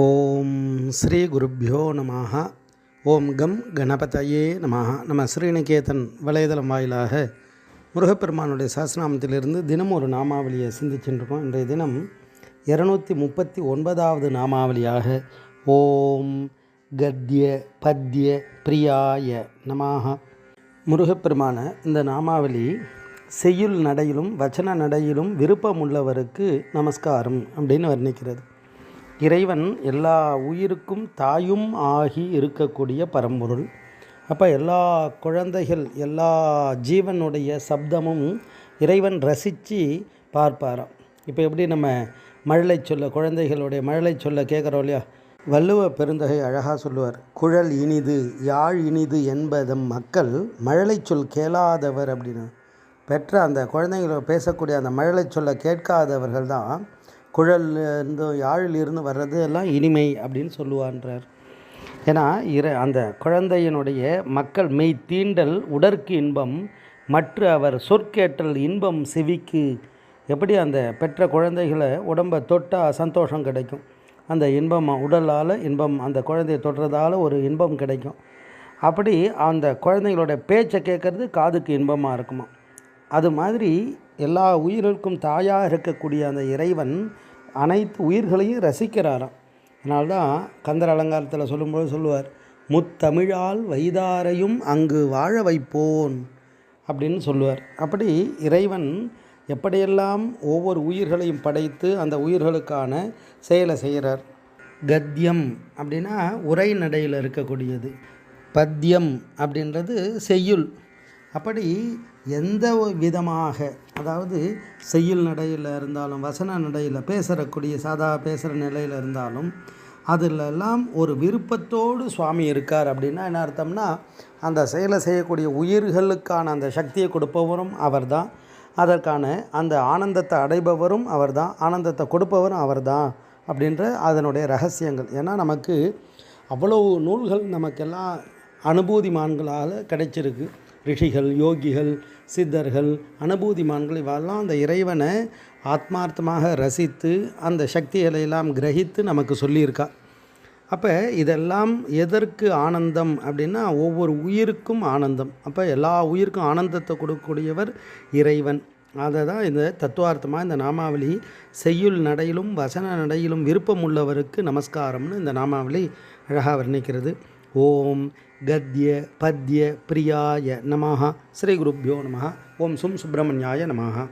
ஓம் ஸ்ரீ குருப்பியோ நம ஓம் கம் கணபதையே நம நம்ம ஸ்ரீநிகேதன் வலைதளம் வாயிலாக முருகப்பெருமானுடைய சாஸ்திரநாமத்திலிருந்து தினம் ஒரு நாமாவளியை சிந்திச்சுருக்கோம் இன்றைய தினம் இரநூத்தி முப்பத்தி ஒன்பதாவது நாமாவளியாக ஓம் கத்ய பத்ய பிரியாய நமாக முருகப்பெருமான இந்த நாமாவளி செய்யுள் நடையிலும் வச்சன நடையிலும் விருப்பமுள்ளவருக்கு நமஸ்காரம் அப்படின்னு வர்ணிக்கிறது. இறைவன் எல்லா உயிருக்கும் தாயும் ஆகி இருக்கக்கூடிய பரம்பொருள். அப்போ எல்லா குழந்தைகள் எல்லா ஜீவனுடைய சப்தமும் இறைவன் ரசித்து பார்ப்பாராம். இப்போ எப்படி நம்ம மழலை சொல்ல குழந்தைகளுடைய மழலை சொல்ல கேட்குறோம் இல்லையா? வள்ளுவ பெருந்தகை அழகாக சொல்லுவார் குழல் இனிது யாழ் இனிது என்பதம் மக்கள் மழலை சொல் கேளாதவர் அப்படின்னு. பெற்ற அந்த குழந்தைங்கள பேசக்கூடிய அந்த மழலை சொல்ல கேட்காதவர்கள் தான் குழல்ல இருந்து யாழில் இருந்து வர்றது எல்லாம் இனிமை அப்படின்னு சொல்லுவான்றார். ஏன்னா இர அந்த குழந்தையினுடைய மக்கள் மெய் தீண்டல் உடற்கு இன்பம் மற்ற அவர் சொற்கேட்டல் இன்பம் செவிக்கு. எப்படி அந்த பெற்ற குழந்தைகளை உடம்பை தொட்டால் சந்தோஷம் கிடைக்கும்? அந்த இன்பம் உடலால் இன்பம் அந்த குழந்தையை தொடுறதால ஒரு இன்பம் கிடைக்கும். அப்படி அந்த குழந்தைங்களோட பேச்சை கேட்குறது காதுக்கு இன்பமாக இருக்குமா? அது மாதிரி எல்லா உயிர்களுக்கும் தாயாக இருக்கக்கூடிய அந்த இறைவன் அனைத்து உயிர்களையும் ரசிக்கிறாராம். அதனால்தான் கந்தர் அலங்காரத்தில் சொல்லும்போது சொல்லுவார் முத்தமிழால் வைதாரையும் அங்கு வாழ வைப்போன் அப்படின்னு சொல்லுவார். அப்படி இறைவன் எப்படியெல்லாம் ஒவ்வொரு உயிர்களையும் படைத்து அந்த உயிர்களுக்கான செயலை செய்கிறார்? கத்தியம் அப்படின்னா உரைநடையில் இருக்கக்கூடியது. பத்தியம் அப்படின்றது செய்யுள். அப்படி எந்த விதமாக அதாவது செய்யுள் நடையில் இருந்தாலும் வசன நடையில் பேசுகிறக்கூடிய சாதா பேசுகிற நிலையில் இருந்தாலும் அதிலெல்லாம் ஒரு விருப்பத்தோடு சுவாமி இருக்கார் அப்படின்னா என்ன அர்த்தம்னா அந்த செயலை செய்யக்கூடிய உயிர்களுக்கான அந்த சக்தியை கொடுப்பவரும் அவர்தான். அதற்கான அந்த ஆனந்தத்தை அடைபவரும் அவர்தான் ஆனந்தத்தை கொடுப்பவரும் அவர் தான் அப்படின்ற அதனுடைய ரகசியங்கள். ஏன்னா நமக்கு அவ்வளோ நூல்கள் நமக்கெல்லாம் அனுபூதிமான்களால் கிடைச்சிருக்கு. ரிஷிகள் யோகிகள் சித்தர்கள் அனுபூதிமான்கள் இவெல்லாம் அந்த இறைவனை ஆத்மார்த்தமாக ரசித்து அந்த சக்திகளை எல்லாம் கிரகித்து நமக்கு சொல்லியிருக்கா. அப்போ இதெல்லாம் எதற்கு ஆனந்தம் அப்படின்னா ஒவ்வொரு உயிருக்கும் ஆனந்தம். அப்போ எல்லா உயிருக்கும் ஆனந்தத்தை கொடுக்கக்கூடியவர் இறைவன். அதை தான் இந்த தத்துவார்த்தமாக இந்த நாமாவளி செய்யுள் நடையிலும் வசன நடையிலும் விருப்பமுள்ளவருக்கு நமஸ்காரம்னு இந்த நாமாவளி அழகாக வர்ணிக்கிறது. ஓம் கத்ய பத்ய பிரியாய நமஹா. ஸ்ரீ குருப்யோ நமஹா. ஓம் சும் சுப்பிரமணியாய நமஹா.